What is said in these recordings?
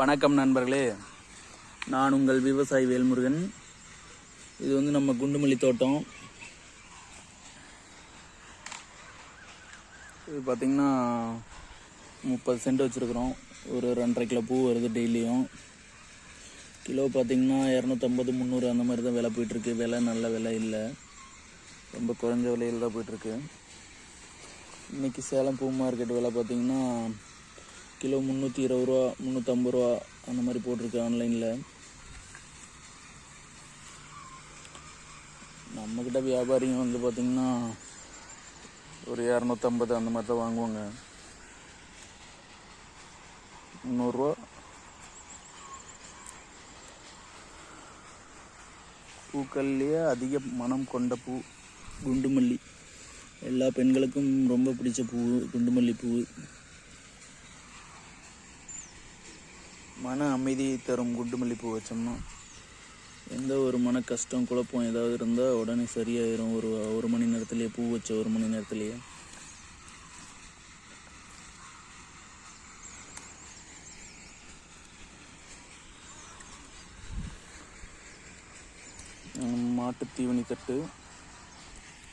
வணக்கம் நண்பர்களே. நான் உங்கள் விவசாயி வேல்முருகன். இது வந்து நம்ம குண்டுமல்லி தோட்டம். இது பார்த்திங்கன்னா முப்பது சென்ட் வச்சுருக்குறோம். ஒரு ரெண்டரை கிலோ பூ வருது டெய்லியும். கிலோ பார்த்திங்கன்னா இரநூத்தம்பது முந்நூறு அந்த மாதிரி தான் விலை போயிட்டுருக்கு விலை நல்ல விலை இல்லை. ரொம்ப குறைஞ்ச விலையில் தான் போயிட்டுருக்கு இன்றைக்கி சேலம் பூ மார்க்கெட் விலை பார்த்திங்கன்னா கிலோ முந்நூற்றி இருபது ரூபா முந்நூற்றம்பது ரூபா அந்த மாதிரி போட்டிருக்கு ஆன்லைனில் நம்மக்கிட்ட வியாபாரிங்க வந்து பார்த்திங்கன்னா ஒரு இரநூத்தம்பது அந்த மாதிரி தான் வாங்குவாங்க. முந்நூறுரூவா பூக்கள்லேயே அதிக மனம் கொண்ட பூ குண்டுமல்லி. எல்லா பெண்களுக்கும் ரொம்ப பிடிச்ச பூ குண்டுமல்லி பூ. மன அமைதியை தரும் குண்டுமல்லி பூ வச்சோம்னா எந்த ஒரு மன கஷ்டம் குழப்பம் ஏதாவது இருந்தால் உடனே சரியாயிரும். ஒரு ஒரு மணி நேரத்துலேயே பூ வச்ச ஒரு மணி நேரத்துலேயே. மாட்டு தீவனி தட்டு.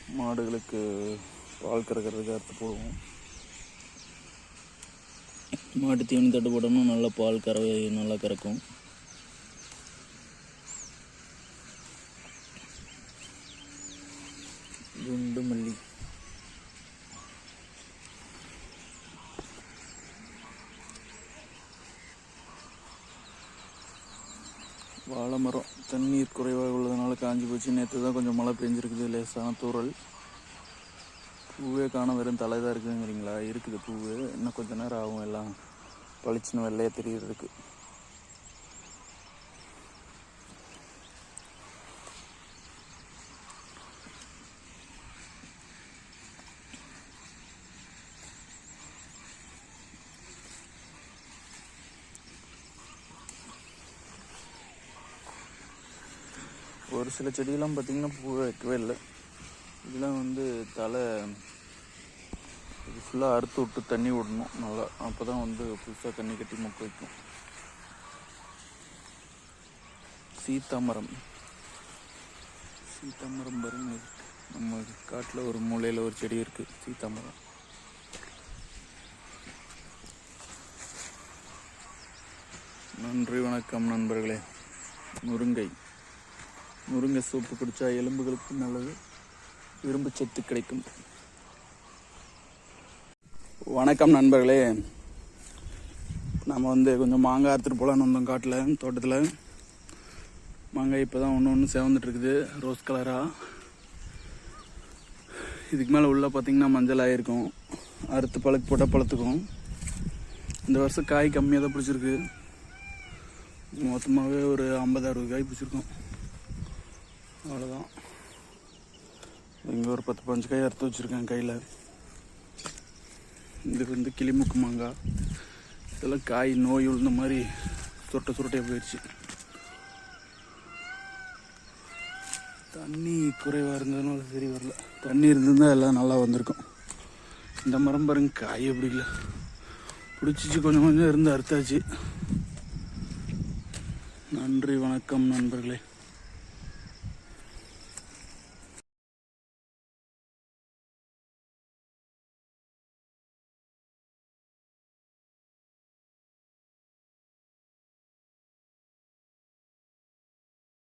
மாடுகளுக்கு பால் கறக்கிறதுக்கு அறுத்து போடுவோம். மாட்டு தீவனி தட்டு போட்டோம்னா நல்லா பால் கறவை நல்லா கறக்கும். குண்டு வாழை மரம். தண்ணீர் குறைவாக உள்ளதுனால காஞ்சி போச்சு. நேற்று தான் கொஞ்சம் மழை பெஞ்சிருக்குது லேசான தூரல் பூவே காண வெறும் தலை தான் இருக்குதுங்கிறீங்களா? இருக்குது பூவு. இன்னும் கொஞ்ச நேரம் ஆகும் எல்லாம். பளிச்சுன்னு வெள்ளையாக தெரியுறதுக்கு. ஒரு சில செடியெல்லாம் பார்த்தீங்கன்னா பூ வைக்கவே இல்லை. இதெல்லாம் வந்து தலை இது ஃபுல்லாக அறுத்து விட்டு தண்ணி விடணும் நல்லா. அப்போ தான் வந்து புதுசாக தண்ணி கட்டி மொக்க வைக்கும். சீத்தாமரம். சீத்தாமரம் பாருங்க நம்ம காட்டில் ஒரு மூலையில் ஒரு செடி இருக்குது சீத்தாமரம். நன்றி வணக்கம் நண்பர்களே. முருங்கை. முருங்கை சூப்பு குடித்தா எலும்புகளுக்கு நல்லது. இரும்பு சத்து கிடைக்கும். வணக்கம் நண்பர்களே. நம்ம வந்து கொஞ்சம் மாங்காய் அறுத்துட்டு போகலான்னு வந்தோம் காட்டில் தோட்டத்தில். மாங்காய் இப்போ தான் ஒன்று ஒன்று சேவந்துட்டு இருக்குது ரோஸ் கலராக இதுக்கு மேலே உள்ள பார்த்தீங்கன்னா மஞ்சள் ஆகிருக்கும் அறுத்து பழக்கு போட்டால் பழத்துக்கும். இந்த வருஷம் காய் கம்மியாக தான் பிடிச்சிருக்கு. மொத்தமாகவே ஒரு ஐம்பது அறுபது காய் பிடிச்சிருக்கோம். அவ்வளோதான் இங்கே ஒரு பத்து பஞ்சு காய் அறுத்து வச்சுருக்கேன் கையில். இது வந்து கிளிமுக்கு மாங்காய். இதெல்லாம் காய் நோய் உழுந்த மாதிரி சுருட்டை சுருட்டையாக போயிடுச்சு தண்ணி குறைவாக இருந்ததுனால சரி வரல. தண்ணி இருந்திருந்தால் எல்லாம் நல்லா வந்திருக்கும். இந்த மரம் பாருங்க காய் எப்படி இல்லை பிடிச்சிச்சு கொஞ்சம் கொஞ்சம் இருந்து அறுத்தாச்சு. நன்றி வணக்கம் நண்பர்களே.